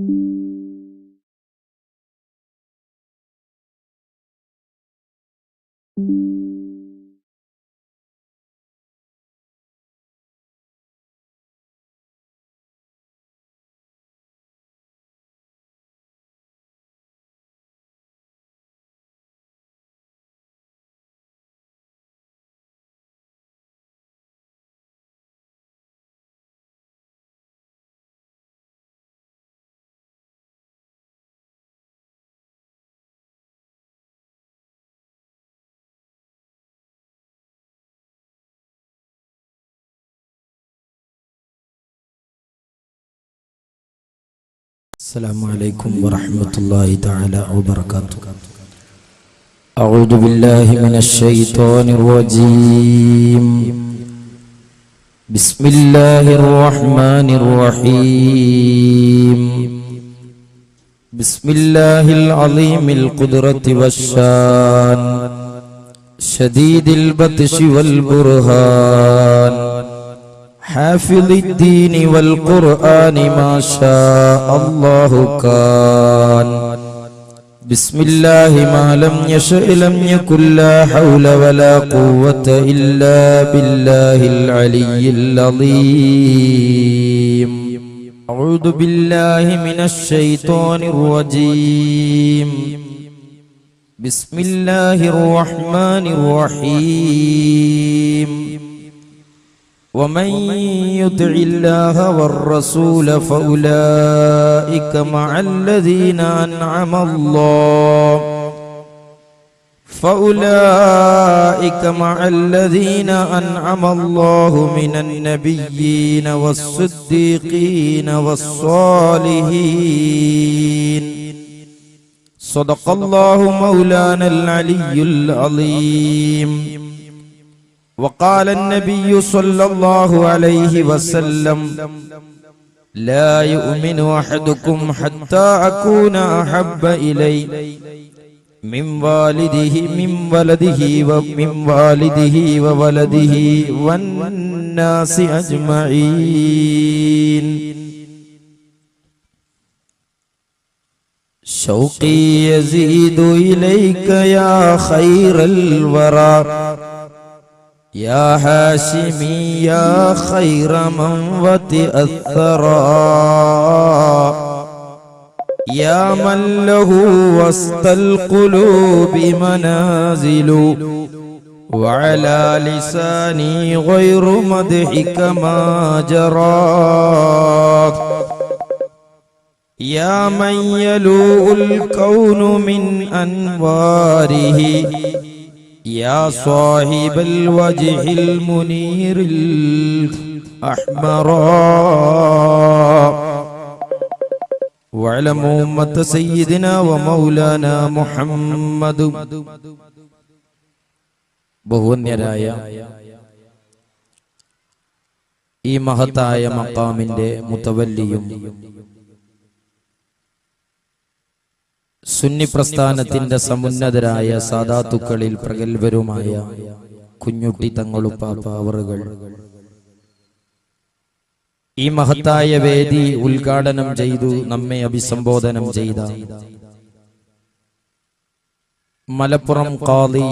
Thank you. السلام عليكم ورحمة الله تعالى وبركاته. أعوذ بالله من الشيطان الرجيم. بسم الله الرحمن الرحيم. بسم الله العظيم القدرة والشان. شديد البطش والبرهان. حافظ الدين والقرآن ما شاء الله كان بسم الله ما لم يشأ لم يكن لا حول ولا قوة إلا بالله العلي العظيم أعوذ بالله من الشيطان الرجيم بسم الله الرحمن الرحيم ومن يطع الله والرسول فأولئك مع الذين أنعم الله. فأولئك مع الذين أنعم الله من النبيين والصديقين والصالحين. صدق الله مولانا العلي العظيم. وقال النبي صلى الله عليه وسلم لا يؤمن أحدكم حتى أكون أحب إلي من والده من ولده ومن والده وولده والناس أجمعين شوقي يزيد إليك يا خير الورى يا هاشمي يا خير من وطئ الثرى يا من له وسط القلوب منازل وعلى لساني غير مدحك ما جرى يا من يلوء الكون من أنواره يا صاحب الوجه المنير الأحمر واعلموا أمة سيدنا ومولانا محمد ബഹുവന്യരായ ഈ മഹത്തായ മക്കാമിന്റെ മുത്തവല്ലിയും സുന്നി പ്രസ്ഥാനത്തിന്റെ സമുന്നതരായ സാധാത്തുക്കളിൽ പ്രഗത്ഭരുമായ കുഞ്ഞുട്ടി തങ്ങളുപ്പാപ്പ അവറുകൾ. ഈ മഹത്തായ വേദി ഉദ്ഘാടനം ചെയ്തു നമ്മെ അഭിസംബോധനം ചെയ്ത മലപ്പുറം കാതി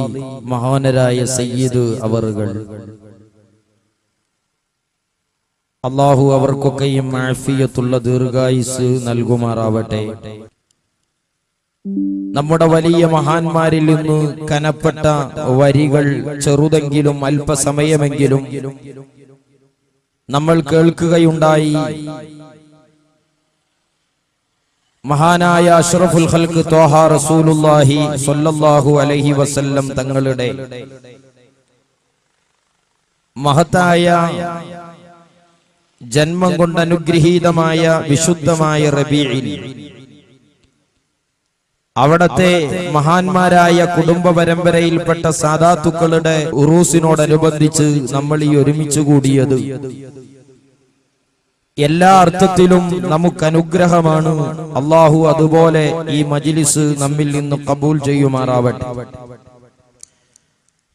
മഹാനരായ സയ്യിദ് അവറുകൾ. അള്ളാഹു അവർക്കൊക്കെയും ആഫിയത്തുള്ള ദീർഘായുസ് നൽകുമാറാവട്ടെ. നമ്മുടെ വലിയ മഹാന്മാരിൽ നിന്ന് കനപ്പെട്ട വരികൾ ചെറുതെങ്കിലും അല്പസമയമെങ്കിലും നമ്മൾ കേൾക്കുകയുണ്ടായി. മഹാനായ അഷ്റഫുൽ ഹൽക്ക് തോഹ റസൂലുല്ലാഹി സൊല്ലാഹു അലഹി വസല്ലം തങ്ങളുടെ മഹത്തായ ജന്മം കൊണ്ട് അനുഗ്രഹീതമായ വിശുദ്ധമായ റബീഇൽ അവിടത്തെ മഹാന്മാരായ കുടുംബ പരമ്പരയിൽപ്പെട്ട സാധാത്തുക്കളുടെ ഉറൂസിനോടനുബന്ധിച്ച് നമ്മൾ ഈ ഒരുമിച്ച് കൂടിയത് എല്ലാ അർത്ഥത്തിലും നമുക്ക് അനുഗ്രഹമാണ്. അള്ളാഹു അതുപോലെ ഈ മജിലിസ് നമ്മിൽ നിന്ന് കബൂൽ ചെയ്യുമാറാവട്ടെ.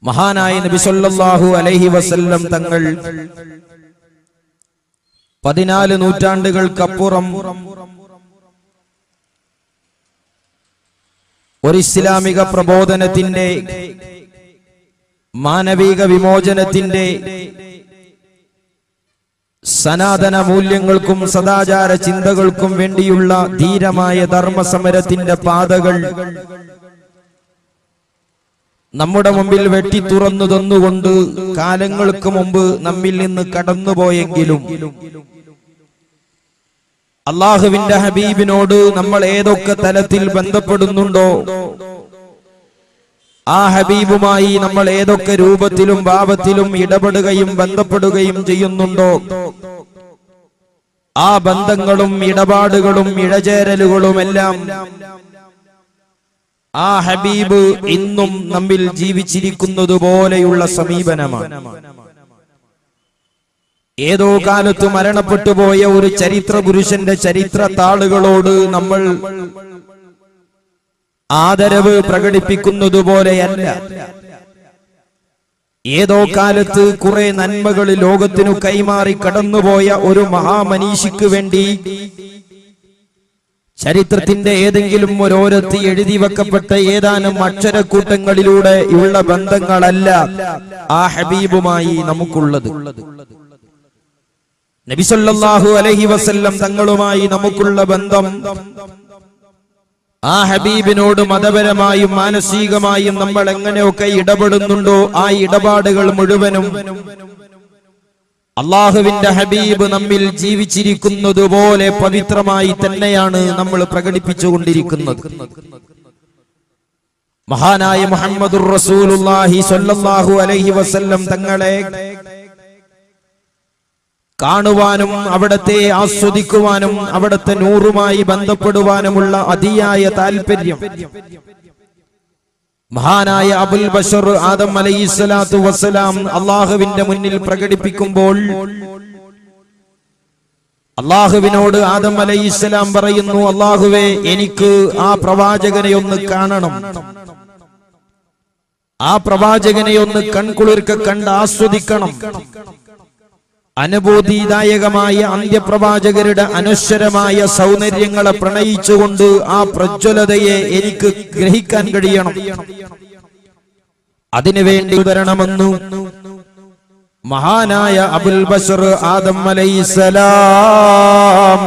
മഹാനായ നബിസൊല്ലാഹു അലഹി വസല്ലം തങ്ങൾ പതിനാല് നൂറ്റാണ്ടുകൾക്കപ്പുറം ഒരു ഇസ്ലാമിക പ്രബോധനത്തിന്റെ മാനവിക വിമോചനത്തിന്റെ സനാതന മൂല്യങ്ങൾക്കും സദാചാര ചിന്തകൾക്കും വേണ്ടിയുള്ള ധീരമായ ധർമ്മസമരത്തിന്റെ പാതകൾ നമ്മുടെ മുമ്പിൽ വെട്ടി തുറന്നു തന്നുകൊണ്ട് കാലങ്ങൾക്ക് മുമ്പ് നമ്മിൽ നിന്ന് കടന്നുപോയെങ്കിലും അള്ളാഹുവിന്റെ ഹബീബിനോട് നമ്മൾ ഏതൊക്കെ തലത്തിൽ ബന്ധപ്പെടുന്നുണ്ടോ ആ ഹബീബുമായി നമ്മൾ ഏതൊക്കെ രൂപത്തിലും ഭാവത്തിലും ഇടപെടുകയും ബന്ധപ്പെടുകയും ചെയ്യുന്നുണ്ടോ ആ ബന്ധങ്ങളും ഇടപാടുകളും ഇഴചേരലുകളും എല്ലാം ആ ഹബീബ് ഇന്നും നമ്മിൽ ജീവിച്ചിരിക്കുന്നത് പോലെയുള്ള സമീപനമാണ്. ഏതോ കാലത്ത് മരണപ്പെട്ടു പോയ ഒരു ചരിത്ര പുരുഷന്റെ ചരിത്ര താളുകളോട് നമ്മൾ ആദരവ് പ്രകടിപ്പിക്കുന്നത് പോലെയല്ല. ഏതോ കാലത്ത് കുറെ നന്മകൾ ലോകത്തിനു കൈമാറി കടന്നുപോയ ഒരു മഹാമനീഷിക്ക് വേണ്ടി ചരിത്രത്തിന്റെ ഏതെങ്കിലും ഒരോരത്ത് എഴുതി വെക്കപ്പെട്ട ഏതാനും അക്ഷരക്കൂട്ടങ്ങളിലൂടെ ഉള്ള ബന്ധങ്ങളല്ല ആ ഹബീബുമായി നമുക്കുള്ളത്. നബിസല്ലാഹു അലഹി വസല്ലം തങ്ങളുമായി നമുക്കുള്ള ബന്ധം ആ ഹബീബിനോട് മതപരമായും മാനസികമായും നമ്മൾ എങ്ങനെയൊക്കെ ഇടപെടുന്നുണ്ടോ ആ ഇടപാടുകൾ മുഴുവനും അള്ളാഹുവിന്റെ ഹബീബ് നമ്മിൽ ജീവിച്ചിരിക്കുന്നത് പോലെ പവിത്രമായി തന്നെയാണ് നമ്മൾ പ്രകടിപ്പിച്ചുകൊണ്ടിരിക്കുന്നത്. മഹാനായ മുഹമ്മദുർ റസൂലുള്ളാഹി സ്വല്ലല്ലാഹു അലൈഹി വസല്ലം തങ്ങളെ കാണുവാനും അവിടത്തെ ആസ്വദിക്കുവാനും അവിടത്തെ നൂറുമായി ബന്ധപ്പെടുവാനുമുള്ള അതിയായ താല്പര്യം മഹാനായ അബുൽ ബഷർ ആദം അലൈഹി സ്വലാത്തു വസ്സലാം അള്ളാഹുവിന്റെ മുന്നിൽ പ്രകടിപ്പിക്കുമ്പോൾ അള്ളാഹുവിനോട് ആദം അലൈഹി സ്വലാം പറയുന്നു അള്ളാഹുവെ എനിക്ക് ആ പ്രവാചകനെ ഒന്ന് കാണണം. ആ പ്രവാചകനെ ഒന്ന് കൺകുളിർക്ക കണ്ട് ആസ്വദിക്കണം. അനുഭൂതിദായകമായ അന്ത്യപ്രവാചകരുടെ അനശ്വരമായ സൗന്ദര്യങ്ങളെ പ്രണയിച്ചുകൊണ്ട് ആ പ്രജ്വലതയെ എനിക്ക് ഗ്രഹിക്കാൻ കഴിയണം. അതിനുവേണ്ടി വരണമെന്നു മഹാനായ അബുൽ ബഷർ ആദം അലൈസലാം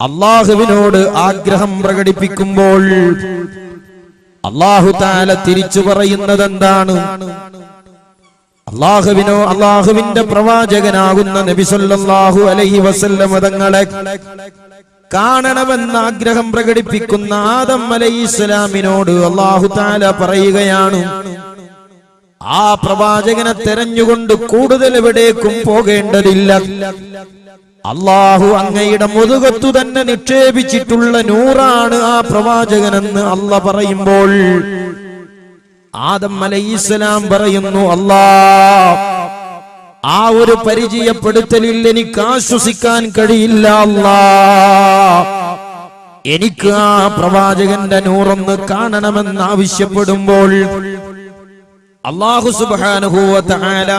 അള്ളാഹുവിനോട് ആഗ്രഹം പ്രകടിപ്പിക്കുമ്പോൾ അള്ളാഹു താല തിരിച്ചു പറയുന്നത് എന്താണ് അള്ളാഹുവിനോ അള്ളാഹുവിന്റെ പ്രവാചകനാകുന്ന നബിസൊല്ലാഹു അലഹി വസല്ലം കാണണമെന്ന് കാണണമെന്ന ആഗ്രഹം പ്രകടിപ്പിക്കുന്ന ആദം അലൈഹി ഇസ്ലാമിനോട് അള്ളാഹു താല പറയുകയാണ് ആ പ്രവാചകനെ തെരഞ്ഞുകൊണ്ട് കൂടുതൽ എവിടേക്കും പോകേണ്ടതില്ല. അള്ളാഹു അങ്ങയുടെ മുതുകത്തു തന്നെ നിക്ഷേപിച്ചിട്ടുള്ള നൂറാണ് ആ പ്രവാചകനെന്ന് അല്ല പറയുമ്പോൾ ആദം അലൈഹിസ്സലാം പറയുന്നു അല്ലാ ആ ഒരു പരിചയപ്പെടുത്തലിൽ എനിക്ക് ആശ്വസിക്കാൻ കഴിയില്ല അല്ലാ. എനിക്ക് ആ പ്രവാചകന്റെ നൂറൊന്ന് കാണണമെന്ന് ആവശ്യപ്പെടുമ്പോൾ അള്ളാഹു സുബാനുഭൂവ തആല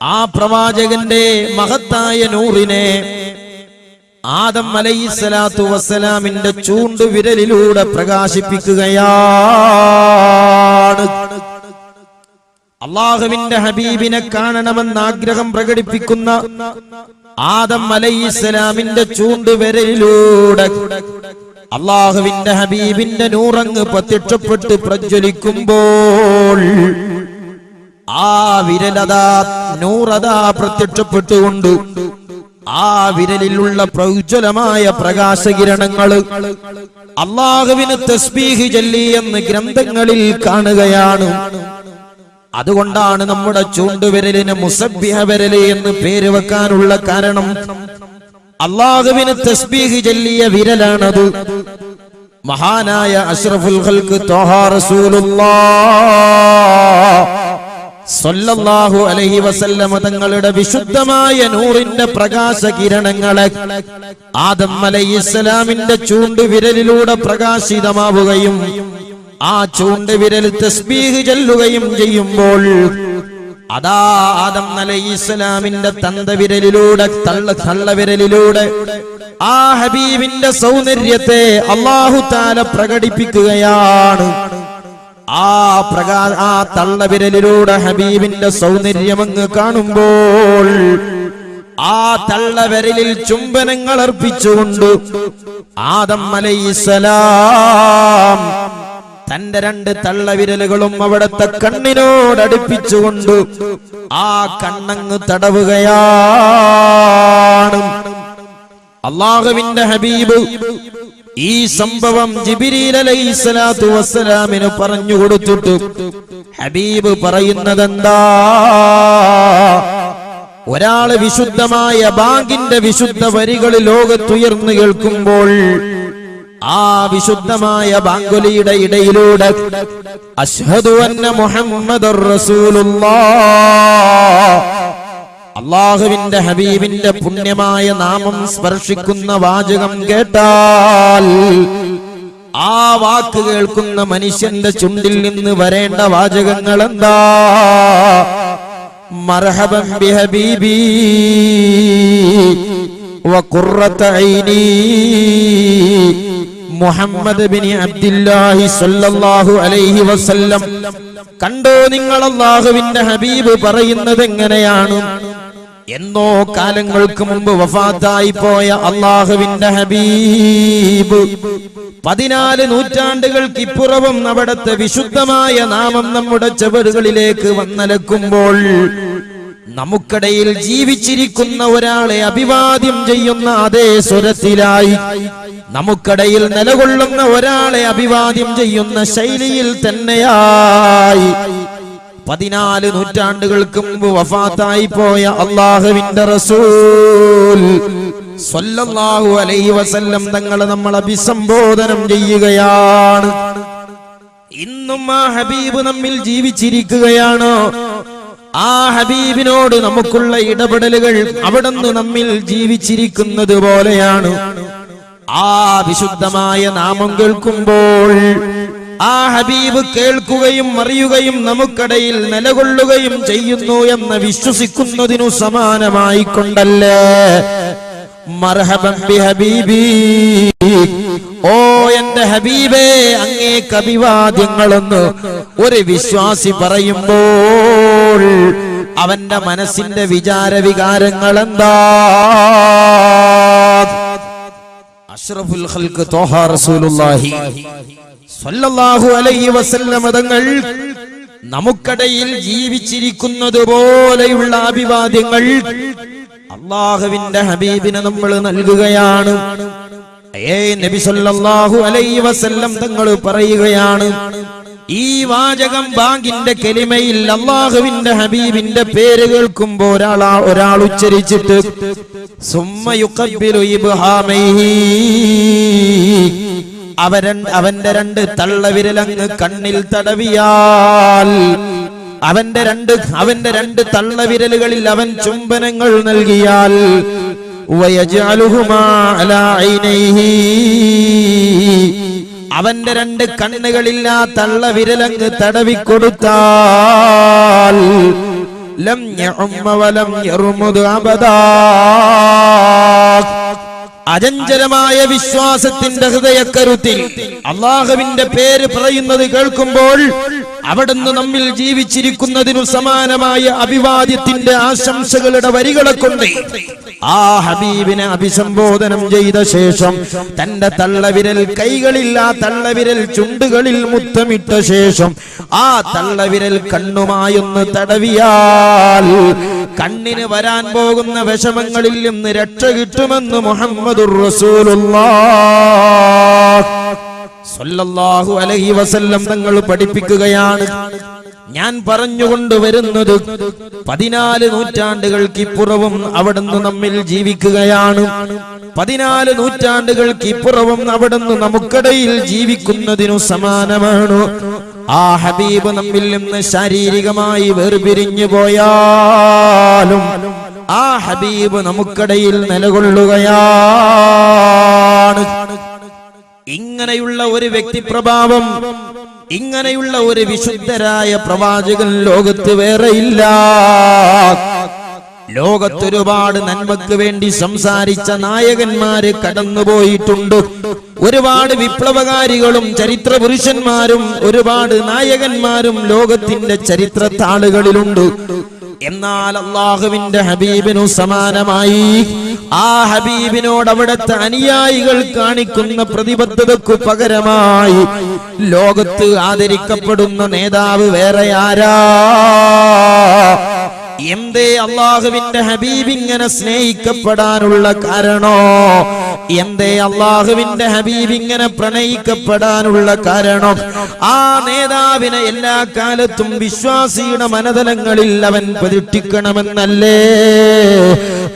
ആ പ്രവാചകന്റെ മഹത്തായ നൂറിനെ ആദം അലൈഹിസ്സലാത്തു വസ്സലാമിന്റെ ചൂണ്ടുവിരലിലൂടെ പ്രകാശിപ്പിക്കുകയാണ്. അള്ളാഹുവിന്റെ ഹബീബിനെ കാണണമെന്ന് ആഗ്രഹം പ്രകടിപ്പിക്കുന്ന ആദം അലൈഹിസ്സലാമിന്റെ ചൂണ്ടുവിരലിലൂടെ അള്ളാഹുവിന്റെ ഹബീബിന്റെ നൂറങ്ങ് പ്രത്യക്ഷപ്പെട്ട് പ്രജ്വലിക്കുമ്പോൾ ആ വിരലതാ നൂറതാ പ്രത്യക്ഷപ്പെട്ടുകൊണ്ട് ആ വിരലിലുള്ള പ്രൗജ്വലമായ പ്രകാശകിരണങ്ങൾ അള്ളാഹുവിന് തസ്ബീഹ് ചൊല്ലി എന്ന് ഗ്രന്ഥങ്ങളിൽ കാണുകയാണ്. അതുകൊണ്ടാണ് നമ്മുടെ ചൂണ്ടുവിരലിന് മുസബ്ബിഹ വിരൽ എന്ന് പേര് വെക്കാനുള്ള കാരണം. അള്ളാഹുവിന് തസ്ബീഹ് ചൊല്ലിയ വിരലാണത്. മഹാനായ അഷ്റഫുൽ ഖൽക്ക് തോഹാ റസൂലുള്ളാഹ് സല്ലല്ലാഹു അലൈഹി വസല്ലമ തങ്ങളുടെ വിശുദ്ധമായ നൂറിന്റെ പ്രകാശ കിരണങ്ങളെ ആദം അലൈഹിസ്സലാമിന്റെ ചൂണ്ടുവിരലിലൂടെ പ്രകാശിതമാവുകയും ആ ചൂണ്ടുവിരൽ തസ്ബീഹ് ചെല്ലുകയും ചെയ്യുമ്പോൾ അതാ ആദം അലൈഹി ഇസ്ലാമിന്റെ തന്ത വിരലിലൂടെ തള്ള തള്ള വിരലിലൂടെ ആ ഹബീബിന്റെ സൗന്ദര്യത്തെ അള്ളാഹു താല പ്രകടിപ്പിക്കുകയാണ്. ആ പ്രകാ ആ തള്ളവിരലിലൂടെ ഹബീബിന്റെ സൗന്ദര്യം അങ്ങ് കാണുമ്പോൾ ആ തള്ളവിരലിൽ ചുംബനങ്ങൾ അർപ്പിച്ചുകൊണ്ട് ആദം അലൈസലാം തന്റെ രണ്ട് തള്ളവിരലുകളും അവിടത്തെ കണ്ണിനോടടുപ്പിച്ചുകൊണ്ട് ആ കണ്ണങ്ങ് തടവുകയാണ്. അള്ളാഹുവിന്റെ ഹബീബ് ഈ സംഭവം ജിബിരി അലൈഹിസ്സലാത്തു വസ്സലാമിന് പറഞ്ഞു കൊടുത്തിട്ട്. ഹബീബ് പറയുന്നതെന്താ? ഒരാൾ വിശുദ്ധമായ ബാങ്കിന്റെ വിശുദ്ധ വരികൾ ലോകത്തുയർന്നു കേൾക്കുമ്പോൾ ആ വിശുദ്ധമായ ബാങ്കുലിയുടെ ഇടയിലൂടെ അഷ്ഹദു അന്ന മുഹമ്മദ് അള്ളാഹുവിന്റെ ഹബീബിന്റെ പുണ്യമായ നാമം സ്പർശിക്കുന്ന വാചകം കേട്ടാൽ ആ വാക്ക് കേൾക്കുന്ന മനുഷ്യന്റെ ചുണ്ടിൽ നിന്ന് വരേണ്ട വാചകങ്ങൾ എന്താ? മർഹബം ബി ഹബീബി മുഹമ്മദ് അലൈഹി വസല്ലം. കണ്ടോ നിങ്ങൾ അള്ളാഹുവിന്റെ ഹബീബ് പറയുന്നത് എങ്ങനെയാണ്? എന്നോ കാലങ്ങൾക്ക് മുമ്പ് വഫാത്തായി പോയ അള്ളാഹുവിന്റെ ഹബീബ് പതിനാല് നൂറ്റാണ്ടുകൾക്ക് ഇപ്പുറവും അവിടത്തെ വിശുദ്ധമായ നാമം നമ്മുടെ ചെവറുകളിലേക്ക് വന്നലക്കുമ്പോൾ നമുക്കിടയിൽ ജീവിച്ചിരിക്കുന്ന ഒരാളെ അഭിവാദ്യം ചെയ്യുന്ന അതേ സ്വരത്തിലായി. നമുക്കിടയിൽ നിലകൊള്ളുന്ന ഒരാളെ അഭിവാദ്യം ചെയ്യുന്ന ശൈലിയിൽ തന്നെയായി. പതിനാല് നൂറ്റാണ്ടുകൾക്ക് മുമ്പ് വഫാത്തായി പോയ അള്ളാഹുവിന്റെ റസൂൽ സ്വല്ലല്ലാഹു അലൈഹി വസല്ലം തങ്ങളെ നമ്മൾ അഭിസംബോധനം ചെയ്യുകയാണ്. ഇന്നും ആ ഹബീബ് നമ്മിൽ ജീവിച്ചിരിക്കുകയാണ്. ആ ഹബീബിനോട് നമുക്കുള്ള ഇടപെടലുകൾ അവിടുന്ന് നമ്മിൽ ജീവിച്ചിരിക്കുന്നത് പോലെയാണ്. ആ വിശുദ്ധമായ നാമം കേൾക്കുമ്പോൾ ആ ഹബീബ് കേൾക്കുകയും അറിയുകയും നമുക്കിടയിൽ നിലകൊള്ളുകയും ചെയ്യുന്നു എന്ന് വിശ്വസിക്കുന്നതിനു സമാനമായി കൊണ്ടല്ലേ മർഹബൻ ബി ഹബീബി. ഓ എന്റെ ഹബീബേ അങ്ങേക്ക് അഭിവാദ്യങ്ങളെന്ന്. ഒരു വിശ്വാസി പറയുമ്പോൾ അവന്റെ മനസ്സിന്റെ വിചാര വികാരങ്ങൾ എന്താ അഷ്റഫുൽ ഹൽക്ക് തോഹാ റസൂലുള്ളാഹി. സ്വല്ലല്ലാഹു അലൈഹി വസല്ലം തങ്ങൾ നമുക്കിടയിൽ ജീവിച്ചിരിക്കുന്നത് പോലെയുള്ള അഭിവാദ്യങ്ങൾ അള്ളാഹുവിന്റെ ഹബീബിന് നമ്മൾ നൽകുകയാണ്. ഏ നബി സല്ലല്ലാഹു അലൈഹി വസല്ലം തങ്ങൾ പറയുകയാണ് ഈ വാചകം ബാങ്കിന്റെ കെലിമയിൽ അള്ളാഹുവിന്റെ ഹബീബിന്റെ പേര് കേൾക്കുമ്പോ ഒരാൾ ഒരാൾ ഉച്ചരിച്ചിട്ട് സുമ്മ യുഖബ്ബിലു ഇബ്ഹാമൈഹി. അവരൻ അവന്റെ രണ്ട് തള്ളവിരലങ്ങ് കണ്ണിൽ തടവിയാൽ അവന്റെ രണ്ട് അവന്റെ രണ്ട് തള്ളവിരലുകളിൽ അവൻ ചുംബനങ്ങൾ നൽകിയാൽ അവന്റെ രണ്ട് കണ്ണുകളിൽ ആ തള്ളവിരലങ്ങ് തടവിക്കൊടുത്താൽ ലം അചഞ്ചലമായ വിശ്വാസത്തിന്റെ ഹൃദയക്കരുത്തിൽ അള്ളാഹുവിന്റെ പേര് പറയുന്നത് കേൾക്കുമ്പോൾ അവിടുന്ന് നമ്മിൽ ജീവിച്ചിരിക്കുന്നതിനു സമാനമായ അഭിവാദ്യത്തിന്റെ ആശംസകളുടെ വരികളെ കൊണ്ട് ആ ഹബീബിനെ അഭിസംബോധനം ചെയ്ത ശേഷം തന്റെ തള്ളവിരൽ കൈകളിൽ ആ തള്ളവിരൽ ചുണ്ടുകളിൽ മുത്തമിട്ട ശേഷം ആ തള്ളവിരൽ കണ്ണുമായൊന്ന് തടവിയാൽ കണ്ണിന് വരാൻ പോകുന്ന വിഷമങ്ങളിൽ നിന്ന് രക്ഷ കിട്ടുമെന്ന് മുഹമ്മദുർ റസൂലുള്ളാഹ്. അലൈഹി വസല്ലം തങ്ങൾ പഠിപ്പിക്കുകയാണ്. ഞാൻ പറഞ്ഞുകൊണ്ട് വരുന്നത് പതിനാല് നൂറ്റാണ്ടുകൾക്കിപ്പുറവും അവിടുന്ന് നമ്മിൽ ജീവിക്കുകയാണ്. പതിനാല് നൂറ്റാണ്ടുകൾക്കിപ്പുറവും അവിടുന്ന് നമുക്കിടയിൽ ജീവിക്കുന്നതിനു സമാനമാണ്. ആ ഹബീബ് നമ്മിൽ നിന്ന് ശാരീരികമായി വേർപിരിഞ്ഞു പോയാലും ആ ഹബീബ് നമുക്കിടയിൽ നിലകൊള്ളുകയാണ്. ഇങ്ങനെയുള്ള ഒരു വ്യക്തി പ്രഭാവം ഇങ്ങനെയുള്ള ഒരു വിശുദ്ധരായ പ്രവാചകൻ ലോകത്ത് വേറെയില്ല. ലോകത്തൊരുപാട് നന്മക്ക് വേണ്ടി സംസാരിച്ച നായകന്മാര് കടന്നുപോയിട്ടുണ്ട്. ഒരുപാട് വിപ്ലവകാരികളും ചരിത്ര പുരുഷന്മാരും ഒരുപാട് നായകന്മാരും ലോകത്തിന്റെ ചരിത്ര താളുകളിലുണ്ട് എന്നാൽ അള്ളാഹുവിന്റെ ഹബീബിനു സമാനമായി ആ ഹബീബിനോട് അവിടുത്തെ അനുയായികൾ കാണിക്കുന്ന പ്രതിബദ്ധതക്കു പകരമായി ലോകത്ത് ആദരിക്കപ്പെടുന്ന നേതാവ് വേറെ ആരാ? എന്തേ അള്ളാഹുവിന്റെ ഹബീബ് ഇങ്ങനെ സ്നേഹിക്കപ്പെടാനുള്ള കാരണോ? എന്തേ അള്ളാഹുവിന്റെ ഹബീബ് ഇങ്ങനെ പ്രണയിക്കപ്പെടാനുള്ള കാരണം? ആ നേതാവിനെ എല്ലാ കാലത്തും വിശ്വാസിയുടെ മനതലങ്ങളിൽ അവൻ പ്രതിഷ്ഠിക്കണമെന്നല്ലേ?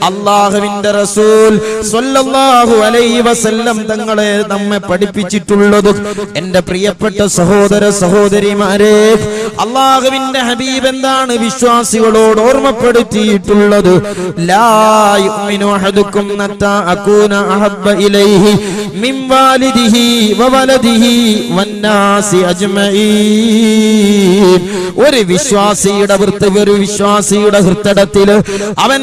അള്ളാഹുവിന്റെ റസൂൽ സ്വല്ലല്ലാഹു അലൈഹി വസല്ലം തങ്ങളെ നമ്മെ പഠിപ്പിച്ചിട്ടുള്ളത് എന്റെ പ്രിയപ്പെട്ട സഹോദര സഹോദരിമാരെ അള്ളാഹുവിന്റെ ഹബീബ് എന്താണ് വിശ്വാസികളോട് ഓർമ്മപ്പെടുത്തിയിട്ടുള്ളത്? ലാ യുഅ്മിനു അഹദുക്കും നത്താ അകൂന അഹബ്ബ ഇലൈഹി മിൻ വാലിദിഹി വവലദിഹി വന്നാസി അജ്മഈൻ. ഒരു വിശ്വാസിയുടെ വൃത്തി ഒരു വിശ്വാസിയുടെ ഹൃത്തടത്തിൽ അവൻ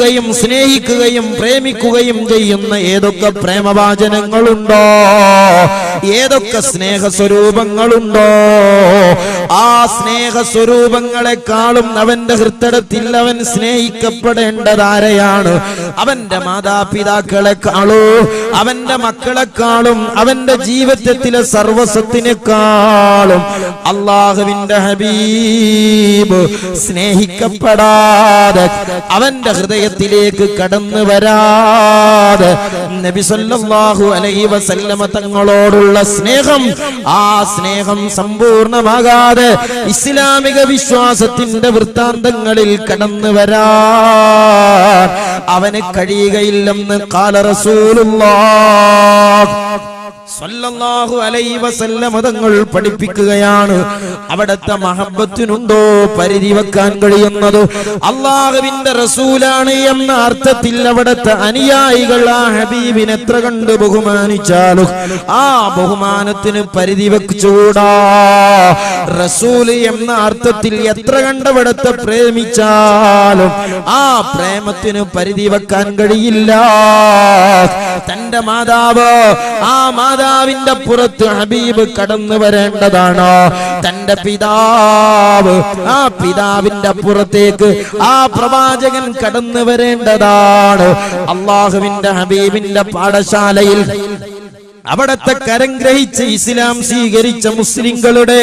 സ്വീകരിക്കുകയും സ്നേഹിക്കുകയും പ്രേമിക്കുകയും ചെയ്യുന്ന ഏതൊക്കെ പ്രേമവാചനങ്ങളുണ്ടോ? ഏതൊക്കെ സ്നേഹസ്വരൂപങ്ങളുണ്ടോ? ആ സ്നേഹസ്വരൂപങ്ങളെക്കാളും അവന്റെ ഹൃത്തടത്തിൽ അവൻ സ്നേഹിക്കപ്പെടേണ്ടതാരെയാണ്? അവന്റെ മാതാപിതാക്കളെക്കാളോ അവന്റെ മക്കളെക്കാളും അവന്റെ ജീവിതത്തിലെ സർവസ്വത്തിനേക്കാളും അള്ളാഹുവിന്റെ ഹബീബ് സ്നേഹിക്കപ്പെടാതെ അവന്റെ ഹൃദയത്തിലേക്ക് കടന്നു വരാതെ സല്ലല്ലാഹു അലൈഹി വസല്ലമ തങ്ങളോടുള്ള സ്നേഹം ആ സ്നേഹം സമ്പൂർണമാകാതെ ഇസ്ലാമിക വിശ്വാസത്തിന്റെ വൃത്താന്തങ്ങളിൽ കടന്നു വരാ. അവന് കഴിയുകയില്ലെന്ന് കാല റസൂലുള്ളാഹ് സല്ലല്ലാഹു അലൈഹി പഠിപ്പിക്കുകയാണ്. അവിടത്തെ മഹബത്തിനുണ്ടോ പരിധി വെക്കാൻ കഴിയുന്നത്? അള്ളാഹുവിന്റെ റസൂലാണ് എന്ന അർത്ഥത്തിൽ അവിടത്തെ അനുയായികൾ ആ ഹബീബിനെ എത്ര കണ്ട് ബഹുമാനിച്ചാലും ആ ബഹുമാനത്തിന് പരിധി വെച്ചുകൂടാ റസൂൽ എന്ന അർത്ഥത്തിൽ എത്ര കണ്ടവിടത്തെ പ്രേമിച്ചാലും ആ പ്രേമത്തിന് പരിധി വെക്കാൻ കഴിയില്ല. തന്റെ മാതാവ് ആ മാതാവിന്റെ പുറത്ത് ഹബീബ് കടന്നു വരേണ്ടതാണ്. തന്റെ പിതാവ് ആ പിതാവിന്റെ പുറത്തേക്ക് ആ പ്രവാചകൻ കടന്നു വരേണ്ടതാണ്. അള്ളാഹുവിന്റെ ഹബീബിന്റെ പാഠശാലയിൽ അവിടത്തെ കരം ഗ്രഹിച്ച് ഇസ്ലാം സ്വീകരിച്ച മുസ്ലിങ്ങളുടെ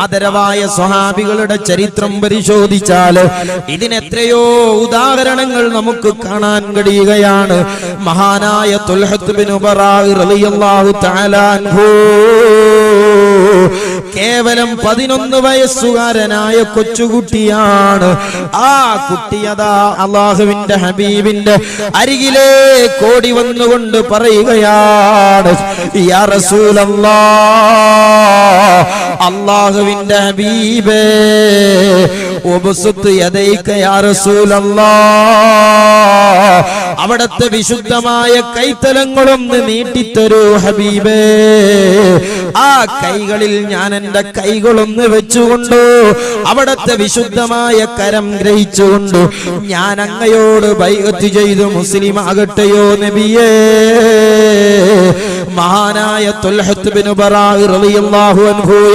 ആദരവായ സ്വഹാബികളുടെ ചരിത്രം പരിശോധിച്ചാൽ ഇതിനെത്രയോ ഉദാഹരണങ്ങൾ നമുക്ക് കാണാൻ കഴിയുകയാണ്. മഹാനായ തുൽഹത്ത് ബിൻ ഉബറാഹു റളിയല്ലാഹു തആല അൻഹു. കേവലം പതിനൊന്ന് വയസ്സുകാരനായ കൊച്ചുകുട്ടിയാണ്. ആ കുട്ടിയതാ അള്ളാഹുവിന്റെ ഹബീബിന്റെ അരികിലേ കോടി വന്നുകൊണ്ട് പറയുകയാണ് അള്ളാഹുവിന്റെ ഹബീബേ അവിടത്തെ വിശുദ്ധമായ കൈത്തലങ്ങളൊന്ന് നീട്ടിത്തരൂ ഹബീബേ. ആ കൈകളിൽ ഞാൻ എന്റെ കൈകളൊന്ന് വെച്ചുകൊണ്ടു. അവിടത്തെ വിശുദ്ധമായ കരം ഗ്രഹിച്ചുകൊണ്ടു. ഞാൻ അങ്ങയോട് ബൈഅത്ത് ചെയ്തു മുസ്ലിം ആകട്ടെയോ നബിയേ? മഹാനായ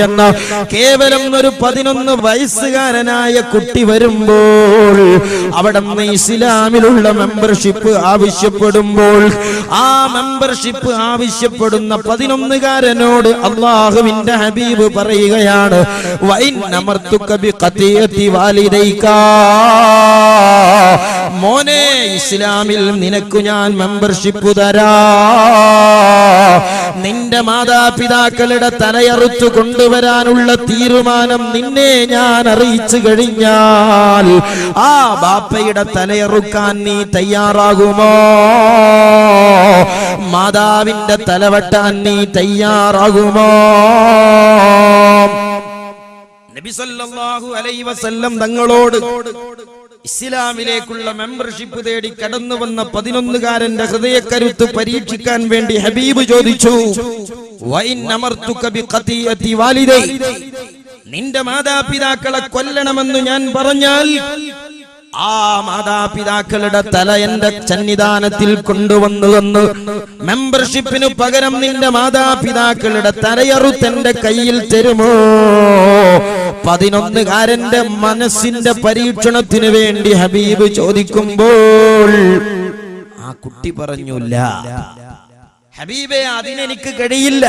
എന്ന കേവലം ഒരു പതിനൊന്ന് വയസ്സുകാരനായ കുട്ടി വരുമ്പോൾ അവിടെ ഇസ്ലാമിലുള്ള മെമ്പർഷിപ്പ് ആവശ്യപ്പെടുമ്പോൾ ആ മെമ്പർഷിപ്പ് ആവശ്യപ്പെടുന്ന പതിനൊന്നുകാരനോട് അള്ളാഹുവിന്റെ ഹബീബ് പറയുകയാണ് വൈൻ നമർത്തു ബി ഖതിയതി വാലിദൈക. മോനെ ഇസ്ലാമിൽ നിനക്ക് ഞാൻ മെമ്പർഷിപ്പ് തരാ. നിന്റെ മാതാപിതാക്കളുടെ തലയറുത്തു കൊണ്ടുവരാനുള്ള തീരുമാനം നിന്നെ ഞാൻ അറിയിച്ചു കഴിഞ്ഞാൽ ആ ബാപ്പയുടെ തലയറുക്കാൻ നീ തയ്യാറാകുമോ? മാതാവിന്റെ തലവട്ടാൻ നീ തയ്യാറാകുമോ? നബി സല്ലല്ലാഹു അലൈഹി വസല്ലം തങ്ങളോട് ഇസ്ലാമിലേക്കുള്ള മെമ്പർഷിപ്പ് തേടി കടന്നു വന്ന പതിനൊന്നുകാരന്റെ ഹൃദയക്കരുത്ത് പരീക്ഷിക്കാൻ വേണ്ടി ഹബീബ് ചോദിച്ചു. നിന്റെ മാതാപിതാക്കളെ കൊല്ലണമെന്ന് ഞാൻ പറഞ്ഞാൽ ആ മാതാപിതാക്കളുടെ തല എന്റെ സന്നിധാനത്തിൽ കൊണ്ടുവന്നു മെമ്പർഷിപ്പിനു പകരം നിന്റെ മാതാപിതാക്കളുടെ തലയറുത്ത് എന്റെ കയ്യിൽ തരുമോ? പതിനൊന്നുകാരന്റെ മനസ്സിന്റെ പരീക്ഷണത്തിന് വേണ്ടി ഹബീബ് ചോദിക്കുമ്പോൾ ആ കുട്ടി പറഞ്ഞില്ല ഹബീബെ അതിനെനിക്ക് കഴിയില്ല.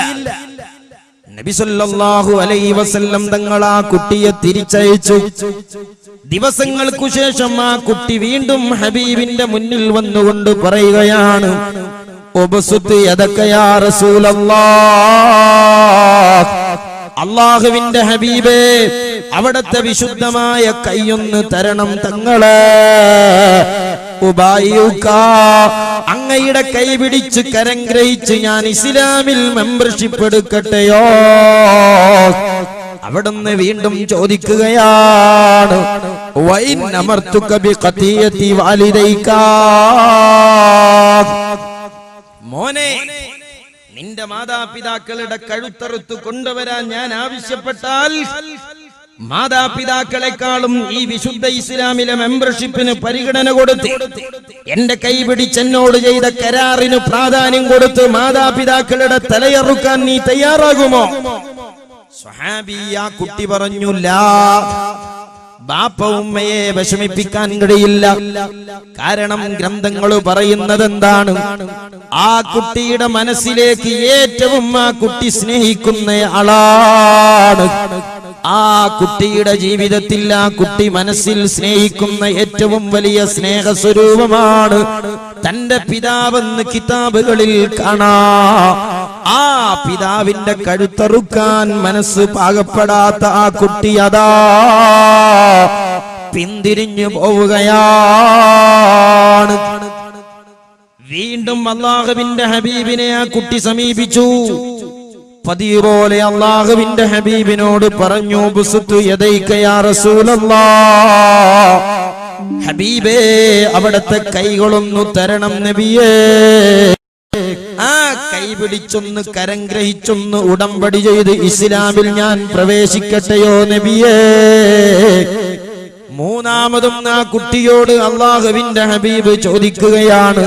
നബി സല്ലല്ലാഹു അലൈഹി വസല്ലം ആ കുട്ടിയെ തിരിച്ചയച്ചു ദിവസങ്ങൾക്കു ശേഷം ആ കുട്ടി വീണ്ടും ഹബീബിന്റെ മുന്നിൽ വന്നുകൊണ്ട് പറയുകയാണ്. അള്ളാഹുവിന്റെ ഹബീബേ അവിടത്തെ വിശുദ്ധമായ കൈയൊന്ന് തരണം തങ്ങളെ അങ്ങയുടെ കൈ പിടിച്ച് കരം ഗ്രഹിച്ച് ഞാൻ ഇസ്ലാമിൽ മെമ്പർഷിപ്പ് എടുക്കട്ടെയോ? അവിടുന്ന് വീണ്ടും ചോദിക്കുകയാണ് വൈൻ മോനെ നിന്റെ മാതാപിതാക്കളുടെ കഴുത്തറുത്ത് കൊണ്ടുവരാൻ ഞാൻ ആവശ്യപ്പെട്ടാൽ മാതാപിതാക്കളെക്കാളും ഈ വിശുദ്ധ ഇസ്ലാമിലെ മെമ്പർഷിപ്പിന് പരിഗണന കൊടുത്ത് എന്റെ കൈ പിടിച്ചെന്നോട് ചെയ്ത കരാറിന് പ്രാധാന്യം കൊടുത്ത് മാതാപിതാക്കളുടെ തലയറുക്കാൻ നീ തയ്യാറാകുമോ? സ്വഹാബി ആ കുട്ടി പറഞ്ഞില്ല ബാപ്പ ഉമ്മയെ വിഷമിപ്പിക്കാൻ കഴിയില്ല. കാരണം ഗ്രന്ഥങ്ങൾ പറയുന്നത് എന്താണ് ആ കുട്ടിയുടെ മനസ്സിലേക്ക് ഏറ്റവും ആ കുട്ടി സ്നേഹിക്കുന്ന ആളാണ്. ആ കുട്ടിയുടെ ജീവിതത്തിൽ ആ കുട്ടി മനസ്സിൽ സ്നേഹിക്കുന്ന ഏറ്റവും വലിയ സ്നേഹ സ്വരൂപമാണ് തന്റെ പിതാവെന്ന് കിതാബുകളിൽ കാണാ. ആ പിതാവിന്റെ കഴുത്തറുക്കാൻ മനസ്സ് പാകപ്പെടാത്ത ആ കുട്ടി അതാ. പിന്തിരിഞ്ഞു പോവുകയാണ്. വീണ്ടും അള്ളാഹുവിന്റെ ഹബീബിനെ ആ കുട്ടി സമീപിച്ചു. പതിവ് പോലെ അള്ളാഹുവിന്റെ ഹബീബിനോട് പറഞ്ഞു ബുസുത്തു റസൂലല്ലാഹ് ഹബീബേ അവിടത്തെ കൈകളൊന്നു തരണം നബിയേ. ആ കൈ പിടിച്ചൊന്ന് കരം ഗ്രഹിച്ചൊന്ന് ഉടമ്പടി ചെയ്ത് ഇസ്ലാമിൽ ഞാൻ പ്രവേശിക്കട്ടെയോ നബിയേ. മൂന്നാമതും ആ കുട്ടിയോട് അള്ളാഹുവിന്റെ ഹബീബ് ചോദിക്കുകയാണ്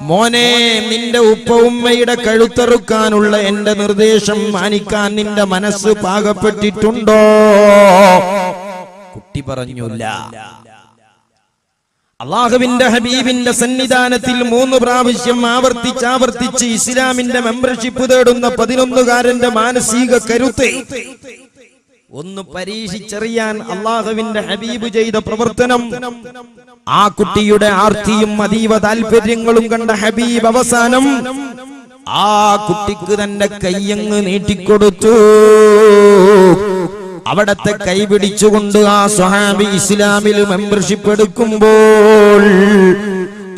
മോനെ നിന്റെ ഉപ്പ ഉമ്മയുടെ കഴുത്തറുക്കാനുള്ള എന്റെ നിർദ്ദേശം മാനിക്കാൻ നിന്റെ മനസ്സ് പാകപ്പെട്ടിട്ടുണ്ടോ? കുട്ടി പറഞ്ഞില്ല. അള്ളാഹുവിന്റെ ഹബീബിന്റെ സന്നിധാനത്തിൽ മൂന്ന് പ്രാവശ്യം ആവർത്തിച്ച് ആവർത്തിച്ച് ഇസ്ലാമിന്റെ മെമ്പർഷിപ്പ് തേടുന്ന പതിനൊന്നുകാരന്റെ മാനസിക കരുത്ത് ഒന്ന് പരീക്ഷിച്ചറിയാൻ അള്ളാഹുവിന്റെ ഹബീബ് ചെയ്ത പ്രവർത്തനം. ആ കുട്ടിയുടെ ആർത്തിയും അതീവ താല്പര്യങ്ങളും കണ്ട ഹബീബ് അവസാനം ആ കുട്ടിക്ക് തന്റെ കയ്യങ്ങ് നീട്ടിക്കൊടുത്തു. അവിടത്തെ കൈ പിടിച്ചുകൊണ്ട് ആ സ്വഹാബി ഇസ്ലാമിൽ മെമ്പർഷിപ്പ് എടുക്കുമ്പോൾ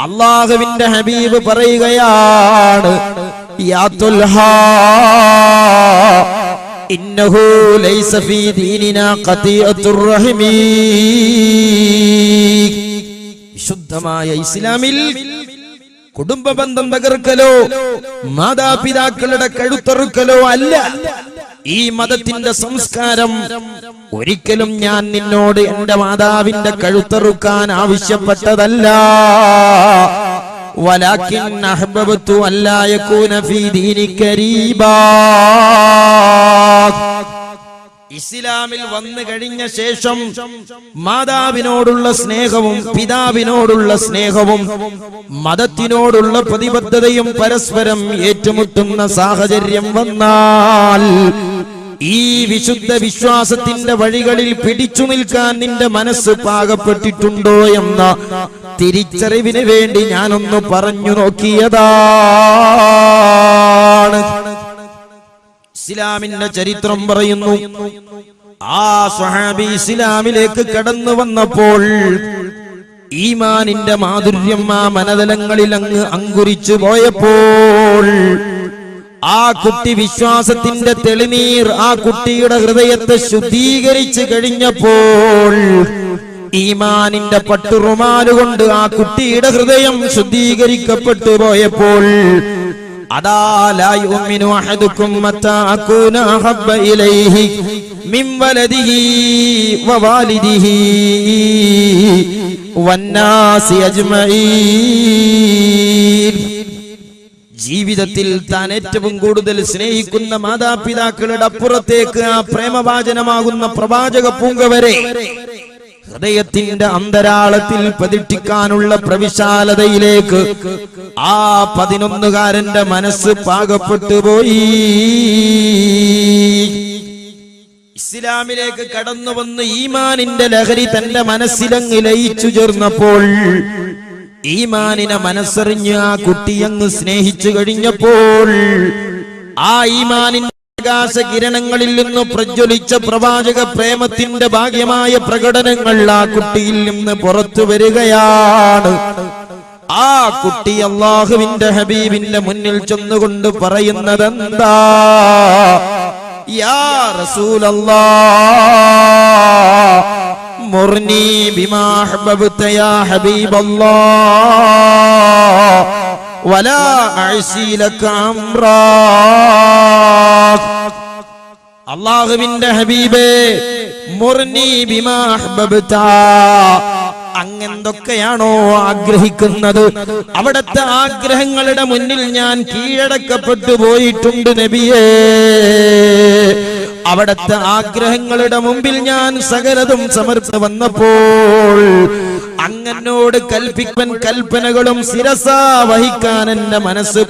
അള്ളാഹുവിന്റെ ഹബീബ് പറയുകയാണ് യാ തുൽഹാ, ഇന്നഹു ലൈസ ഫീ ദീനിനാ قطيعة الرحم വിശുദ്ധമായ ഇസ്ലാമിൽ കുടുംബ ബന്ധം തകർക്കലോ മാതാപിതാക്കളുടെ കഴുത്തറുക്കലോ അല്ല. ഈ മതത്തിന്റെ സംസ്കാരം ഒരിക്കലും ഞാൻ നിന്നോട് എന്റെ മാതാവിന്റെ കഴുത്തറുക്കാൻ ആവശ്യപ്പെട്ടതല്ല. ولكن أحببت ألا يكون في دينك ريبا ഇസ്ലാമിൽ വന്നു കഴിഞ്ഞ ശേഷം മാതാവിനോടുള്ള സ്നേഹവും പിതാവിനോടുള്ള സ്നേഹവും മതത്തിനോടുള്ള പ്രതിബദ്ധതയും പരസ്പരം ഏറ്റുമുട്ടുന്ന സാഹചര്യം വന്നാൽ ഈ വിശുദ്ധ വിശ്വാസത്തിന്റെ വഴികളിൽ പിടിച്ചു നിൽക്കാൻ നിന്റെ മനസ്സ് പാകപ്പെട്ടിട്ടുണ്ടോ എന്ന തിരിച്ചറിവിന് വേണ്ടി ഞാനൊന്ന് പറഞ്ഞു നോക്കിയതാണ്. ഇസ്ലാമിന്റെ ചരിത്രം പറയുന്നു. ആ സ്വഹാബി ഇസ്ലാമിലേക്ക് കടന്നു വന്നപ്പോൾ ഈമാനിന്റെ മാധുര്യം ആ മനതലങ്ങളിൽ അങ്ങ് അങ്കുരിച്ചു പോയപ്പോൾ ആ കുട്ടി വിശ്വാസത്തിന്റെ തെളിനീർ ആ കുട്ടിയുടെ ഹൃദയത്തെ ശുദ്ധീകരിച്ചു കഴിഞ്ഞപ്പോൾ ഈമാനിന്റെ പട്ടുറുമാലുകൊണ്ട് ആ കുട്ടിയുടെ ഹൃദയം ശുദ്ധീകരിക്കപ്പെട്ടു പോയപ്പോൾ അഹബ്ബ ഇലൈഹി മിൻ വലദിഹി വവാലിദിഹി ജീവിതത്തിൽ താൻ ഏറ്റവും കൂടുതൽ സ്നേഹിക്കുന്ന മാതാപിതാക്കളുടെ അപ്പുറത്തേക്ക് ആ പ്രേമവാചനമാകുന്ന പ്രവാചക പൂങ്കവരെ ഹൃദയത്തിന്റെ അന്തരാളത്തിൽ പതിട്ടിക്കാനുള്ള പ്രവിശാലതയിലേക്ക് ആ പതിനൊന്നുകാരന്റെ മനസ്സ് പാകപ്പെട്ടു പോയി. ഇസ്ലാമിലേക്ക് കടന്നു വന്ന് ഈമാനിന്റെ ലഹരി തന്റെ മനസ്സിലങ്ങ് ലയിച്ചു ചേർന്നപ്പോൾ ഈമാനിനെ മനസ്സറിഞ്ഞ് ആ കുട്ടിയങ്ങ് സ്നേഹിച്ചു കഴിഞ്ഞപ്പോൾ ആ ഈമാനിന്റെ ആകാശ കിരണങ്ങളിൽ നിന്ന് പ്രജ്വലിച്ച പ്രവാചക പ്രേമത്തിന്റെ ഭാഗ്യമായ പ്രകടനങ്ങൾ ആ കുട്ടിയിൽ നിന്ന് പുറത്തു വരികയാണ്. ആ കുട്ടി അള്ളാഹുവിന്റെ ഹബീബിന്റെ മുന്നിൽ ചെന്നുകൊണ്ട് പറയുന്നത് എന്താ യാ റസൂലല്ലാ മുർനി ബിമാ യാ ഹബീബല്ലാ അഅസി ലക അംറാ. അള്ളാഹുവിന്റെ ഹബീബേ മുർനി ബിമാ അങ്ങെന്തൊക്കെയാണോ ആഗ്രഹിക്കുന്നത്? അവിടത്തെ ആഗ്രഹങ്ങളുടെ മുന്നിൽ ഞാൻ കീഴടക്കപ്പെട്ടു പോയിട്ടുണ്ട് നബിയേ. അവിടത്തെ ആഗ്രഹങ്ങളുടെ മുമ്പിൽ ഞാൻ സകലതും സമർപ്പ വന്നപ്പോൾ അങ്ങനോട് കൽപ്പിക്കൻ കൽപ്പനകളും ശിരസ വഹിക്കാൻ എന്റെ മനസ്സ്